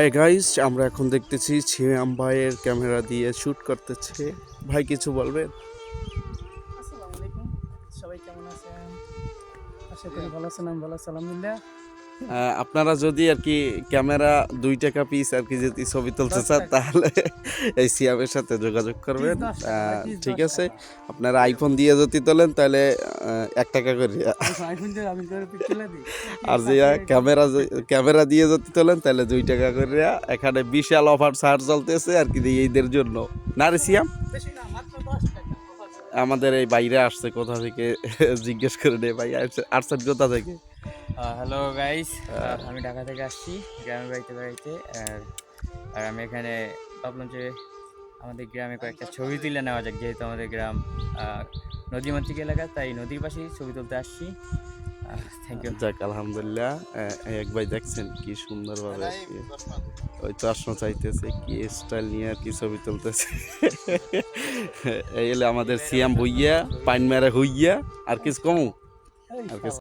Hi guys আমরা এখন দেখতেছি ছিয়াম ভাইয়ের ক্যামেরা দিয়ে শ্যুট করতেছে। ভাই কিছু বলবেন? আসসালামু আলাইকুম। সবাই কেমন আছেন? আশা করি ভালো আছেন আমি ভালো আছি আলহামদুলিল্লাহ। আপনারা যদি আর কি ক্যামেরা দুই টাকা পিস আর কি যদি ছবি তুলতে চান তাহলে এই সিয়ামের সাথে যোগাযোগ করবেন। ঠিক আছে। আপনারা আইফোন দিয়ে যদি তোলেন তাহলে এক টাকা করে। দিই। আর যে ক্যামেরা ক্যামেরা দিয়ে যদি তোলেন তাহলে দুই টাকা করে। এখানে বিশাল অফার ছাড় চলতেছে আর কি এইদের জন্য। না রে সিয়াম? বেশি না মাত্র 10 টাকা। offer আছে। আমাদের এই বাইরে আসছে কোথা থেকে? জিজ্ঞেস করে নে ভাই আসছে- আসছেন কোথা থেকে? হ্যালো গাইস আমি ঢাকা থেকে আসছি গ্রামের বাড়িতে বাড়িতে। আর আর আমি এখানে ভাবলাম যে আমাদের গ্রামে কয়েকটা ছবি তুলে নেওয়া যাক যেহেতু আমাদের গ্রাম আহ, নদীমাতৃক এলাকা তাই নদীর পাশেই ছবি তুলতে আসছি। থ্যাংক ইউ যাক আলহামদুলিল্লাহ। এক ভাই দেখছেন কি সুন্দর ভাবে ওই চশমা চাইতেছে কি স্টাইল নিয়ে আর কি ছবি তুলতেছে। এই হলে আমাদের সিয়াম ভুইয়া পাইন মেরে হইয়া আর কিছু কমু? আর কিছু